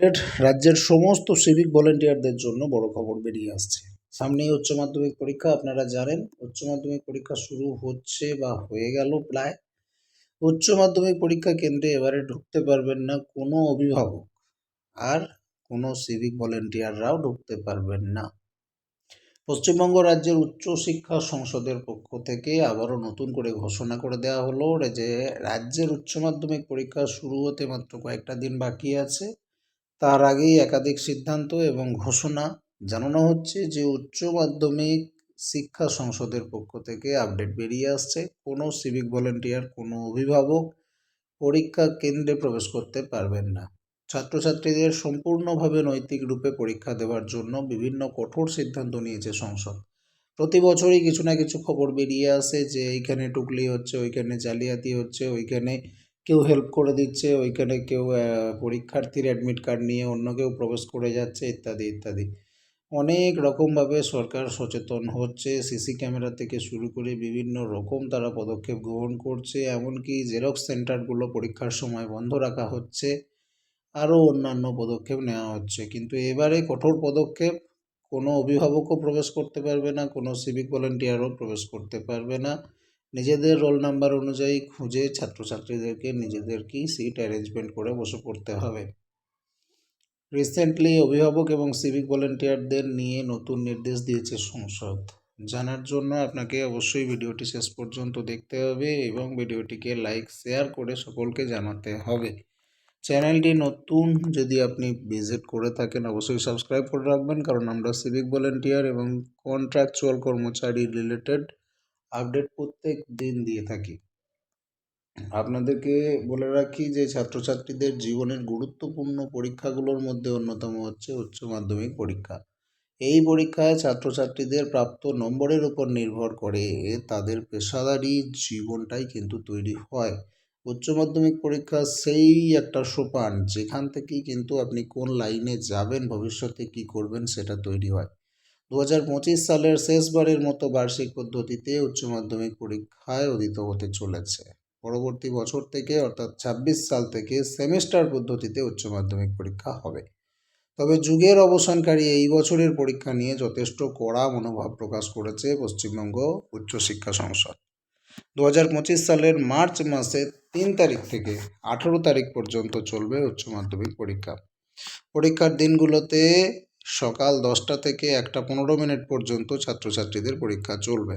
Update রাজ্যের সমস্ত civic ভলেন্টিয়ারদের জন্য বড় খবর বেরিয়ে আসছে। সামনেই উচ্চ মাধ্যমিক পরীক্ষা, আপনারা জানেন, উচ্চ মাধ্যমিক পরীক্ষা শুরু হচ্ছে বা হয়ে গেল প্রায়। উচ্চ মাধ্যমিক পরীক্ষা কেন্দ্রে এবারে ঢুকতে পারবেন না কোনো অভিভাবক, আর কোনো সিভিক ভলেন্টিয়াররাও ঢুকতে পারবেন না। পশ্চিমবঙ্গ রাজ্যের উচ্চ শিক্ষা সংসদের পক্ষ থেকে আবারও নতুন করে ঘোষণা করে দেওয়া হলো যে, রাজ্যের উচ্চ মাধ্যমিক পরীক্ষা শুরু হতে মাত্র কয়েকটা দিন বাকি আছে। তার আগেই একাধিক সিদ্ধান্ত এবং ঘোষণা জানানো হচ্ছে যে উচ্চ মাধ্যমিক শিক্ষা সংসদের পক্ষ থেকে আপডেট বেরিয়ে আসছে। কোনো সিভিক ভলেন্টিয়ার কোনো অভিভাবক পরীক্ষা কেন্দ্রে প্রবেশ করতে পারবেন না। ছাত্রছাত্রীদের সম্পূর্ণভাবে নৈতিক রূপে পরীক্ষা দেওয়ার জন্য বিভিন্ন কঠোর সিদ্ধান্ত নিয়েছে সংসদ। প্রতি বছরই কিছু না কিছু খবর বেরিয়ে আসে যে এইখানে টুকলি হচ্ছে, ওইখানে জালিয়াতি হচ্ছে, ওইখানে কেউ হেল্প করে দিচ্ছে, ওইখানে কেউ পরীক্ষার্থীর অ্যাডমিট কার্ড নিয়ে অন্য কেউ প্রবেশ করে যাচ্ছে, ইত্যাদি ইত্যাদি। অনেক রকমভাবে সরকার সচেতন হচ্ছে সিসি ক্যামেরা থেকে শুরু করে বিভিন্ন রকম তারা পদক্ষেপ গ্রহণ করছে, এমনকি জেরক্স সেন্টারগুলো পরীক্ষার সময় বন্ধ রাখা হচ্ছে, আরও অন্যান্য পদক্ষেপ নেওয়া হচ্ছে। কিন্তু এবারে কঠোর পদক্ষেপ, কোনো অভিভাবকও প্রবেশ করতে পারবে না, কোনো সিভিক ভলেন্টিয়ারও প্রবেশ করতে পারবে না। নিজেদের রোল নাম্বার অনুযায়ী খুঁজে ছাত্রছাত্রীদেরকে নিজেদেরকেই সিট অ্যারেঞ্জমেন্ট করে বসে পড়তে হবে। রিসেন্টলি অভিভাবক এবং সিভিক ভলেন্টিয়ারদের নিয়ে নতুন নির্দেশ দিয়েছে সংসদ। জানার জন্য আপনাকে অবশ্যই ভিডিওটি শেষ পর্যন্ত দেখতে হবে এবং ভিডিওটিকে লাইক শেয়ার করে সকলকে জানাতে হবে। চ্যানেলটি নতুন যদি আপনি ভিজিট করে থাকেন, অবশ্যই সাবস্ক্রাইব করে রাখবেন, কারণ আমরা সিভিক ভলেন্টিয়ার এবং কন্ট্রাকচুয়াল কর্মচারী রিলেটেড আপডেট প্রত্যেক দিন দিয়ে থাকি। আপনাদেরকে বলে রাখি যে, ছাত্রছাত্রীদের জীবনের গুরুত্বপূর্ণ পরীক্ষাগুলোর মধ্যে অন্যতম হচ্ছে উচ্চ মাধ্যমিক পরীক্ষা। এই পরীক্ষায় ছাত্রছাত্রীদের প্রাপ্ত নম্বরের উপর নির্ভর করে তাদের পেশাদারি জীবনটাই কিন্তু তৈরি হয়। উচ্চ মাধ্যমিক পরীক্ষা সেই একটা সোপান, যেখান থেকেই কিন্তু আপনি কোন লাইনে যাবেন, ভবিষ্যতে কি করবেন সেটা তৈরি হয়। দু হাজার পঁচিশ সালের শেষবারের মতো বার্ষিক পদ্ধতিতে উচ্চ মাধ্যমিক পরীক্ষায় অদিত হতে চলেছে। পরবর্তী বছর থেকে, অর্থাৎ ছাব্বিশ সাল থেকে সেমিস্টার পদ্ধতিতে উচ্চ মাধ্যমিক পরীক্ষা হবে। তবে যুগের অবসানকারী এই বছরের পরীক্ষা নিয়ে যথেষ্ট কড়া মনোভাব প্রকাশ করেছে পশ্চিমবঙ্গ উচ্চশিক্ষা সংসদ। দু হাজার পঁচিশ সালের মার্চ মাসে তিন তারিখ থেকে আঠেরো তারিখ পর্যন্ত চলবে উচ্চ মাধ্যমিক পরীক্ষা। পরীক্ষার দিনগুলোতে সকাল দশটা থেকে একটা পনেরো মিনিট পর্যন্ত ছাত্রছাত্রীদের পরীক্ষা চলবে।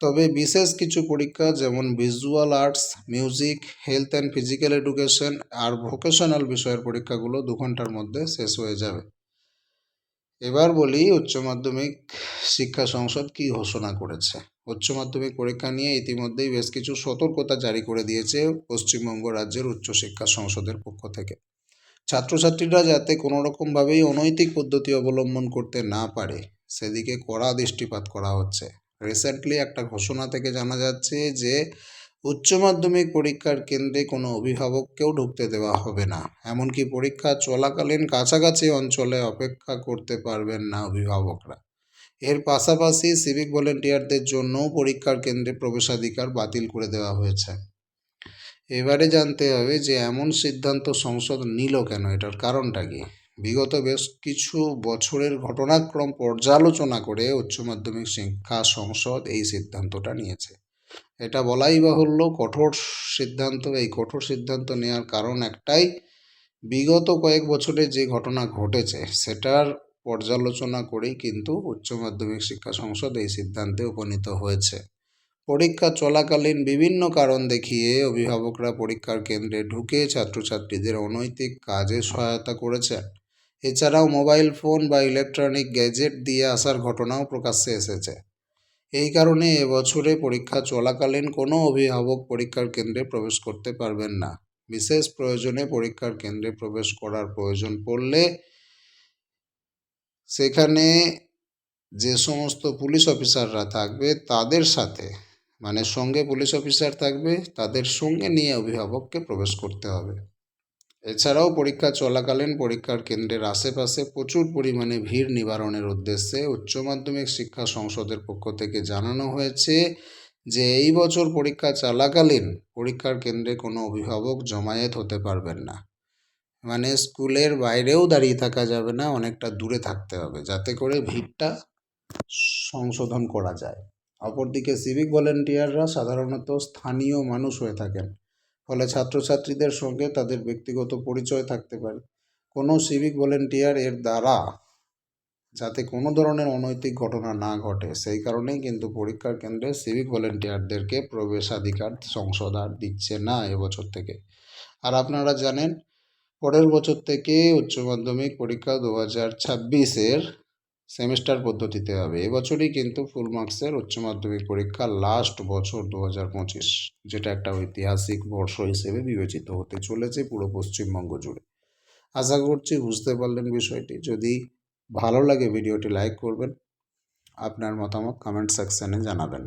তবে বিশেষ কিছু পরীক্ষা যেমন visual arts, music, health and physical education R vocational বিষয়ের পরীক্ষাগুলো দু ঘণ্টার মধ্যে শেষ হয়ে যাবে। এবার বলি উচ্চ মাধ্যমিক শিক্ষা সংসদ কি ঘোষণা করেছে? উচ্চ মাধ্যমিক পরীক্ষা নিয়ে ইতিমধ্যেই বেশ কিছু সতর্কতা জারি করে দিয়েছে পশ্চিমবঙ্গ রাজ্যের উচ্চশিক্ষা সংসদের পক্ষ থেকে। ছাত্রছাত্রীরা যাতে কোনো রকমভাবেই অনৈতিক পদ্ধতি অবলম্বন করতে না পারে, সেদিকে কড়া দৃষ্টিপাত করা হচ্ছে। রিসেন্টলি একটা ঘোষণা থেকে জানা যাচ্ছে যে, উচ্চ মাধ্যমিক পরীক্ষার কেন্দ্রে কোনো অভিভাবককেও ঢুকতে দেওয়া হবে না। এমনকি পরীক্ষা চলাকালীন কাছাকাছি অঞ্চলে অপেক্ষা করতে পারবেন না অভিভাবকরা। এর পাশাপাশি সিভিক ভলেন্টিয়ারদের জন্যও পরীক্ষার কেন্দ্রে প্রবেশাধিকার বাতিল করে দেওয়া হয়েছে। এবারে জানতে হবে যে এমন সিদ্ধান্ত সংসদ নিল কেন? এটার কারণটা কি? বিগত বেশ কিছু বছরের ঘটনাক্রম পর্যালোচনা করে উচ্চ মাধ্যমিক শিক্ষা সংসদ এই সিদ্ধান্তটা নিয়েছে। এটা বলাই বাহুল্য, কঠোর সিদ্ধান্ত, এই কঠোর সিদ্ধান্ত নেওয়ার কারণ একটাই, বিগত কয়েক বছরে যে ঘটনা ঘটেছে, সেটার পর্যালোচনা করেই কিন্তু উচ্চ মাধ্যমিক শিক্ষা সংসদ এই সিদ্ধান্তে উপনীত হয়েছে। পরীক্ষা চলাকালীন বিভিন্ন কারণ দেখিয়ে অভিভাবকরা পরীক্ষার কেন্দ্রে ঢুকে ছাত্রছাত্রীদের অনৈতিক কাজে সহায়তা করেছেন। এছাড়াও মোবাইল ফোন বা ইলেকট্রনিক গ্যাজেট দিয়ে আসার ঘটনাও প্রকাশ্যে এসেছে। এই কারণে এবছরে পরীক্ষা চলাকালীন কোনো অভিভাবক পরীক্ষার কেন্দ্রে প্রবেশ করতে পারবেন না। বিশেষ প্রয়োজনে পরীক্ষার কেন্দ্রে প্রবেশ করার প্রয়োজন পড়লে সেখানে যে সমস্ত পুলিশ অফিসাররা থাকবে তাদের সাথে মানে সঙ্গে পুলিশ অফিসার থাকবে, তাদের সঙ্গে নিয়ে অভিভাবককে প্রবেশ করতে হবে। এছাড়াও পরীক্ষা চলাকালীন পরীক্ষার কেন্দ্রের আশেপাশে প্রচুর পরিমাণে ভিড় নিবারণের উদ্দেশ্যে উচ্চ মাধ্যমিক শিক্ষা সংসদের পক্ষ থেকে জানানো হয়েছে যে এই বছর পরীক্ষা চলাকালীন পরীক্ষার কেন্দ্রে কোনো অভিভাবক জমায়েত হতে পারবেন না। মানে স্কুলের বাইরেও দাঁড়িয়ে থাকা যাবে না, অনেকটা দূরে থাকতে হবে, যাতে করে ভিড়টা সংশোধন করা যায়। অপরদিকে সিভিক ভলেন্টিয়াররা সাধারণত স্থানীয় মানুষ হয়ে থাকেন। ফলে ছাত্রছাত্রীদের সঙ্গে তাদের ব্যক্তিগত পরিচয় থাকতে পারে। কোনো সিভিক ভলেন্টিয়ার এর দ্বারা যাতে কোনো ধরনের অনৈতিক ঘটনা না ঘটে, সেই কারণেই কিন্তু পরীক্ষার কেন্দ্রে সিভিক ভলেন্টিয়ারদেরকে প্রবেশাধিকার আর দিচ্ছে না এবছর থেকে। আর আপনারা জানেন, পরের বছর থেকে উচ্চ মাধ্যমিক পরীক্ষা দু হাজার ছাব্বিশের সেমিস্টার পদ্ধতিতে হবে। এবছরই কিন্তু ফুল মার্কসের উচ্চ মাধ্যমিক পরীক্ষা লাস্ট বছর দু হাজার পঁচিশ, যেটা একটা ঐতিহাসিক বর্ষ হিসেবে বিবেচিত হতে চলেছে পুরো পশ্চিমবঙ্গ জুড়ে। আশা করছি বুঝতে পারলেন বিষয়টি। যদি ভালো লাগে ভিডিওটি লাইক করবেন, আপনার মতামত কমেন্ট সেকশানে জানাবেন।